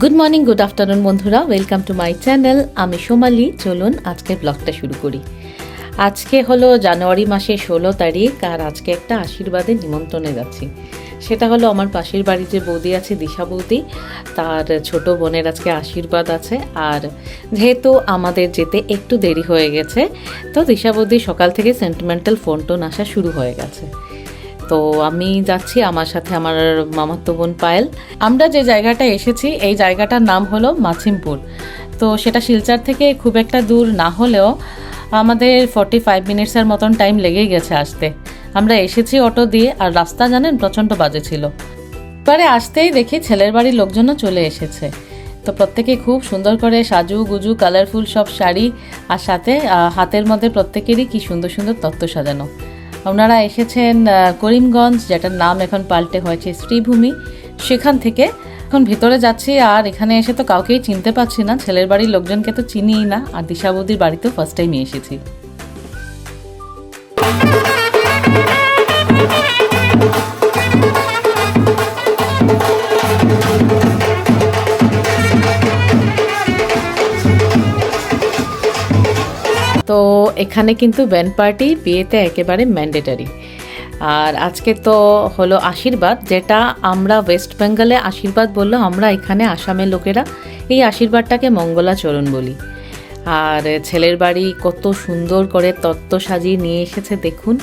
Good morning good afternoon বন্ধুরা। Welcome to my channel আমি সোমালি। চলুন আজকে ব্লগটা শুরু করি। আজকে হলো জানুয়ারি মাসের ষোলো তারিখ, আর আজকে একটা আশীর্বাদে নিমন্ত্রণে যাচ্ছি। সেটা হলো আমার পাশের বাড়ির যে বৌদি আছে, দিশা বৌদি, তার ছোট বোনের আজকে আশীর্বাদ আছে। আর যেহেতু আমাদের যেতে একটু দেরি হয়ে গেছে, তো দিশা বৌদি সকাল থেকে সেন্টিমেন্টাল ফোন টোন আসা শুরু হয়ে গেছে। তো আমি যাচ্ছি আমার সাথে আমার মামাতো বোন পায়েল। আমরা যে জায়গাটা এসেছি, এই জায়গাটার নাম হলো মাছিমপুর। তো সেটা শিলচর থেকে খুব একটা দূর না হলেও আমাদের ফর্টি ফাইভ মিনিটসের মতন টাইম লেগেই গেছে আসতে। আমরা এসেছি অটো দিয়ে আর রাস্তা জানেন প্রচণ্ড বাজে ছিল। এবারে আসতেই দেখি ছেলের বাড়ির লোকজনও চলে এসেছে। তো প্রত্যেকে খুব সুন্দর করে সাজু গুজু কালারফুল সব শাড়ি আর সাথে হাতের মধ্যে প্রত্যেকেরই কি সুন্দর সুন্দর তত্ত্ব সাজানো। ওনারা এসেছেন করিমগঞ্জ, যেটার নাম এখন পাল্টে হয়েছে শ্রীভূমি। সেখান থেকে এখন ভেতরে যাচ্ছি, আর এখানে এসে তো কাউকেই চিনতে পারছি না। ছেলের বাড়ির লোকজনকে তো চিনিই না, আর দিশাবদির বাড়িতেও ফার্স্ট টাইম এসেছি। এখানে কিন্তু ব্যান্ড পার্টি বিয়েতে একেবারে ম্যান্ডেটারি। আর আজকে তো হলো আশীর্বাদ, যেটা আমরা ওয়েস্ট বেঙ্গলে আশীর্বাদ বলল আমরা এখানে আসামের লোকেরা এই আশীর্বাদটাকে মঙ্গলাচরণ বলি। আর ছেলের বাড়ি কত সুন্দর করে তত্ত্ব সাজিয়ে নিয়ে এসেছে, দেখুন।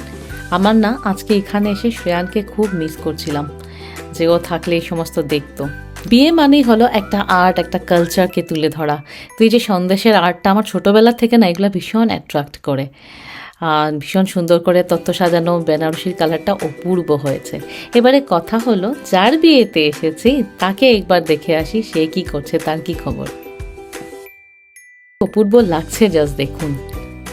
আমার না, আজকে এখানে এসে শ্রেয়ানকে খুব মিস করছিলাম, যে ও থাকলে এই সমস্ত দেখতো। বিয়ে মানেই হলো একটা আর্ট একটা কালচারকে তুলে ধরা। তো এই যে সন্দেশের আর্টটা আমার ছোটোবেলা থেকে না, এগুলো ভীষণ অ্যাট্রাক্ট করে। ভীষণ সুন্দর করে তত্ত্ব সাজানো, বেনারসির কালারটা অপূর্ব হয়েছে। এবারে কথা হলো, যার বিয়েতে এসেছি, তাকে একবার দেখে আসি, সে কি করছে, তার কি খবর? অপূর্ব লাগছে জাস্ট দেখুন।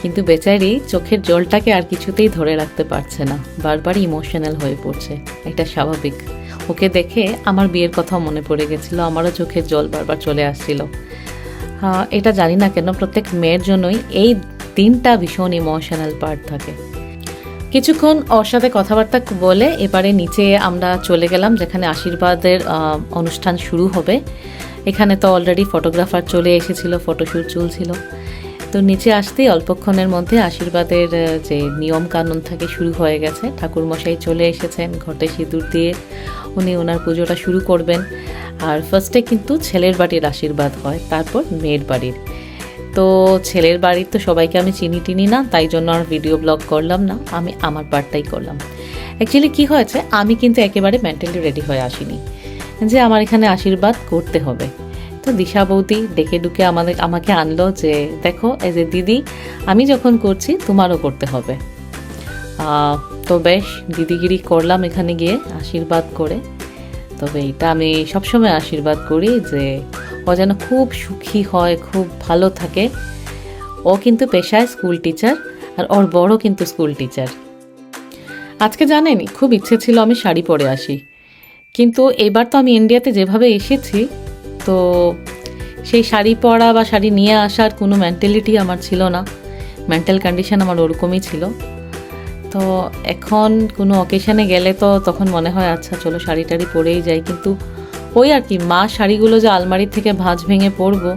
কিন্তু বেচারি চোখের জলটাকে আর কিছুতেই ধরে রাখতে পারছে না। বারবার ইমোশনাল হয়ে পড়ছে। এটা স্বাভাবিক। ওকে দেখে আমার বিয়ের কথাও মনে পড়ে গেছিল, আমারও চোখের জল বারবার চলে আসছিল। এটা জানি না কেন, প্রত্যেক মেয়ের জন্যই এই দিনটা ভীষণ ইমোশনাল পার্ট থাকে। কিছুক্ষণ ওর সাথে কথাবার্তা বলে এবারে নিচে আমরা চলে গেলাম, যেখানে আশীর্বাদের অনুষ্ঠান শুরু হবে। এখানে তো অলরেডি ফটোগ্রাফার চলে এসেছিল ফটোশ্যুট চলছিল। তো নিচে আসতেই অল্পক্ষণের মধ্যে আশীর্বাদের যে নিয়ম কানুন থাকে শুরু হয়ে গেছে, ঠাকুরমশাই চলে এসেছেন ঘটে সিঁদুর দিয়ে। উনি ওনার পুজোটা শুরু করবেন। আর ফার্স্টে কিন্তু ছেলের বাড়ির আশীর্বাদ হয়, তারপর মেয়ের বাড়ির। তো ছেলের বাড়ির তো সবাইকে আমি চিনি টিনি না, তাই জন্য আর ভিডিও ব্লগ করলাম না, আমি আমার পার্টটাই করলাম। অ্যাকচুয়ালি কি হয়েছে, আমি কিন্তু একেবারে মেন্টালি রেডি হয়ে আসিনি যে আমার এখানে আশীর্বাদ করতে হবে। তো দিশা বৌদি ডেকে ডুকে আমাদের, আমাকে আনলো যে, দেখো এজ এ দিদি, আমি যখন করছি তোমারও করতে হবে। তো বেশ, দিদিগিরি করলাম এখানে গিয়ে আশীর্বাদ করে। তবে এটা আমি সবসময় আশীর্বাদ করি যে, ও যেন খুব সুখী হয়, খুব ভালো থাকে। ও কিন্তু পেশায় স্কুল টিচার আর ওর বড় কিন্তু স্কুল টিচার। আজকে জানেন খুব ইচ্ছে ছিল আমি শাড়ি পরে আসি। কিন্তু এবার তো আমি ইন্ডিয়াতে যেভাবে এসেছি তো সেই শাড়ি পরা বা শাড়ি নিয়ে আসার কোনো মেন্টালিটি আমার ছিল না। মেন্টাল কন্ডিশন আমার ওরকমই ছিল। তো এখন কোনো অকেশানে গেলে তো তখন মনে হয় আচ্ছা চলো শাড়ি টাড়ি পরেই যাই। কিন্তু ওই আর কি, মা শাড়িগুলো যে আলমারি থেকে ভাঁজ ভেঙে পরবো,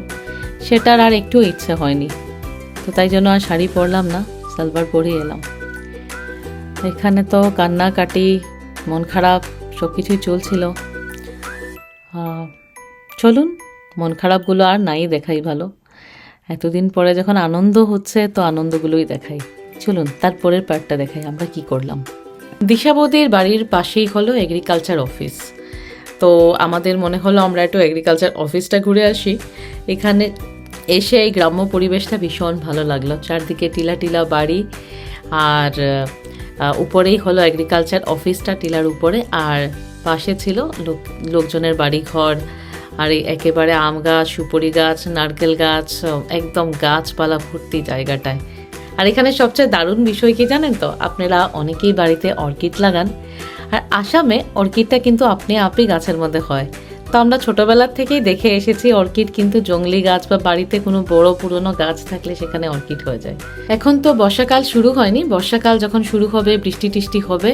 সেটার আর একটু ইচ্ছে হয়নি। তো তাই জন্য আর শাড়ি পরলাম না সালবার পরে এলাম। এখানে তো কান্নাকাটি, মন খারাপ সব কিছুই চলছিল চলুন, মন খারাপগুলো আর নাই দেখাই ভালো। এতদিন পরে যখন আনন্দ হচ্ছে, তো আনন্দগুলোই দেখাই। চলুন তারপরের পার্টটা দেখাই, আমরা কি করলাম। দিশাবতীর বাড়ির পাশেই হলো এগ্রিকালচার অফিস তো আমাদের মনে হলো আমরা একটু এগ্রিকালচার অফিসটা ঘুরে আসি। এখানে এসে এই গ্রাম্য পরিবেশটা ভীষণ ভালো লাগল। চারদিকে টিলা টিলা বাড়ি, আর উপরেই হলো এগ্রিকালচার অফিসটা টিলার উপরে, আর পাশে ছিল লোক, লোকজনের বাড়ি ঘর আর এই একেবারে আম গাছ, সুপুরি গাছ, নারকেল গাছ, একদম গাছপালা ভর্তি জায়গাটায়। আর এখানে সবচেয়ে দারুণ বিষয় কি জানেন তো? আপনারা অনেকেই বাড়িতে অর্কিড লাগান। আর আসামে অর্কিডটা কিন্তু আপনি আপনি গাছের মধ্যে হয়। তো আমরা ছোটবেলার থেকেই দেখে এসেছি, অর্কিড কিন্তু জঙ্গলি গাছ বা বাড়িতে কোনো বড় পুরনো গাছ থাকলে সেখানে অর্কিড হয়ে যায়। এখন তো বর্ষাকাল শুরু হয়নি, বর্ষাকাল যখন শুরু হবে, বৃষ্টি টিষ্টি হবে,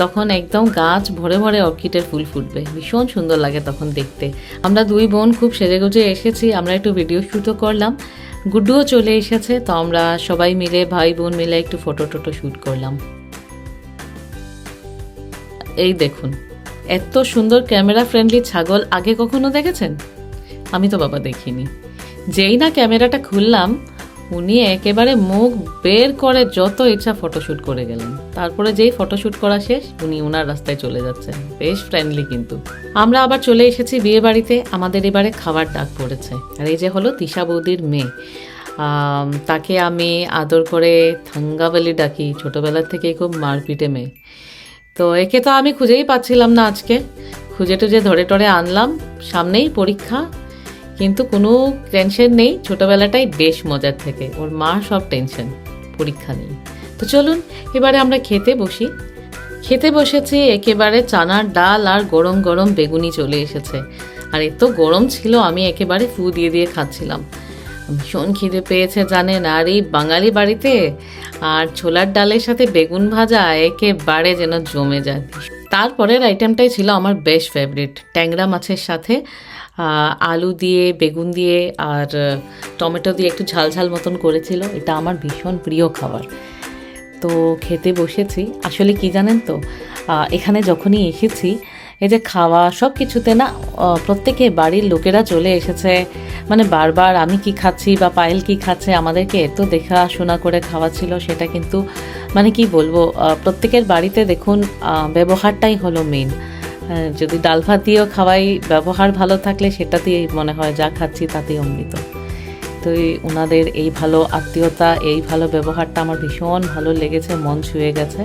তখন একদম গাছ ভরে ভরে অর্কিডের ফুল ফুটবে। ভীষণ সুন্দর লাগে তখন দেখতে। আমরা দুই বোন খুব সেজেগুজে এসেছি, আমরা একটু ভিডিও শ্যুটও করলাম, গুড্ডুও চলে এসেছে, তো আমরা সবাই মিলে, ভাই বোন মিলে একটু ফটো টটো শ্যুট করলাম। এই দেখুন। এত সুন্দর ক্যামেরা ফ্রেন্ডলি ছাগল আগে কখনো দেখেছেন? আমি তো বাবা দেখিনি। যেই না ক্যামেরাটা খুললাম, উনি একেবারে মুখ বের করে যত ইচ্ছা ফটোশ্যুট করে গেলেন। তারপরে যেই ফটোশ্যুট করা শেষ, উনি ওনার রাস্তায় চলে যাচ্ছেন। বেশ ফ্রেন্ডলি কিন্তু। আমরা আবার চলে এসেছি বিয়ে বাড়িতে। আমাদের এবারে খাবার ডাক পড়েছে। আর এই যে হলো তিশা বৌদির মেয়ে। তাকে আমি আদর করে থাঙ্গাবালি ডাকি। ছোটোবেলার থেকেই খুব মারপিটে মেয়ে। তো একে তো আমি খুঁজেই পাচ্ছিলাম না আজকে। খুঁজে টুজে ধরে টরে আনলাম, সামনেই পরীক্ষা, কিন্তু কোনো টেনশন নেই, ছোটবেলাটাই বেশ মজার থেকে। ওর মা সব টেনশন, পরীক্ষা নেই তো চলুন, এবারে আমরা খেতে বসি। খেতে বসেছি, একেবারে চানার ডাল আর গরম গরম বেগুনি চলে এসেছে। আর এত গরম ছিল, আমি একেবারে ফু দিয়ে দিয়ে খাচ্ছিলাম। ভীষণ খিদে পেয়েছে জানেন আর এই বাঙালি বাড়িতে? আর ছোলার ডালের সাথে বেগুন ভাজা একেবারে যেন জমে যায়। তারপরের আইটেমটাই ছিল আমার বেশ ফেভারিট ট্যাংরা মাছের সাথে আলু দিয়ে, বেগুন দিয়ে আর টমেটো দিয়ে একটু ঝাল ঝাল মতন করেছিল। এটা আমার ভীষণ প্রিয় খাবার। তো খেতে বসেছি। আসলে কি জানেন তো? এখানে যখনই এসেছি এই যে খাওয়া সব কিছুতে না প্রত্যেকে বাড়ির লোকেরা চলে এসেছে। মানে বারবার আমি কি খাচ্ছি বা পায়েল কি খাচ্ছে আমাদেরকে এত দেখাশোনা করে খাওয়া ছিল সেটা কিন্তু মানে কি বলব প্রত্যেকের বাড়িতে দেখুন ব্যবহারটাই হলো মেন যদি ডাল ভাত দিয়েও খাওয়াই, ব্যবহার ভালো থাকলে সেটাতেই মনে হয় যা খাচ্ছি তাতেই অমৃত। তো ওনাদের এই ভালো আত্মীয়তা, এই ভালো ব্যবহারটা আমার ভীষণ ভালো লেগেছে, মন ছুঁয়ে গেছে।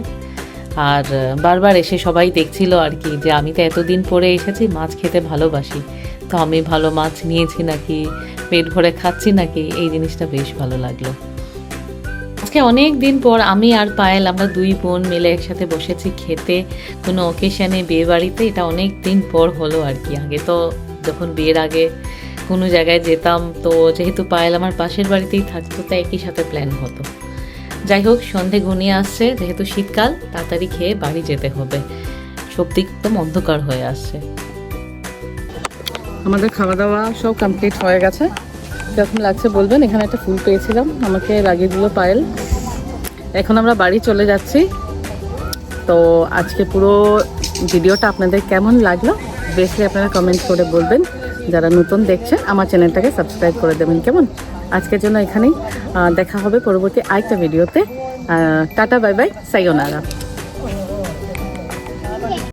আর বারবার এসে সবাই দেখছিল আর কি যে আমি তো এতদিন পরে এসেছি, মাছ খেতে ভালোবাসি। তো আমি ভালো মাছ নিয়েছি নাকি, পেট ভরে খাচ্ছি নাকি, এই জিনিসটা বেশ ভালো লাগল। আজকে অনেক দিন পর আমি আর পায়েল আমরা দুই বোন মিলে একসাথে বসেছি খেতে। কোনো অকেশনে বিয়ে বাড়িতে, এটা অনেক দিন পর হলো আর কি। আগে তো যখন বিয়ের আগে কোনো জায়গায় যেতাম, তো যেহেতু পায়েল আমার পাশের বাড়িতেই থাকতো, তাই একই সাথে প্ল্যান হতো। হোক, সন্ধে ঘনিয়ে আসছে, যেহেতু শীতকাল, তাড়াতাড়ি খেয়ে বাড়ি যেতে হবে। সত্যি একদম অন্ধকার হয়ে আসছে। আমাদের খাওয়া দাওয়া সব কমপ্লিট হয়ে গেছে। কীরকম লাগছে বলবেন, এখানে একটা ফুল পেয়েছিলাম, আমাকে লাগিয়ে দিল পায়েল। এখন আমরা বাড়ি চলে যাচ্ছি। তো আজকে পুরো ভিডিওটা আপনাদের কেমন লাগল বেশি আপনারা কমেন্ট করে বলবেন। যারা নতুন দেখছেন আমার চ্যানেলটাকে সাবস্ক্রাইব করে দেবেন কেমন? আজকের জন্য এখানেই দেখা হবে পরবর্তী আরেকটা ভিডিওতে। Tata, bye bye সাইওনারা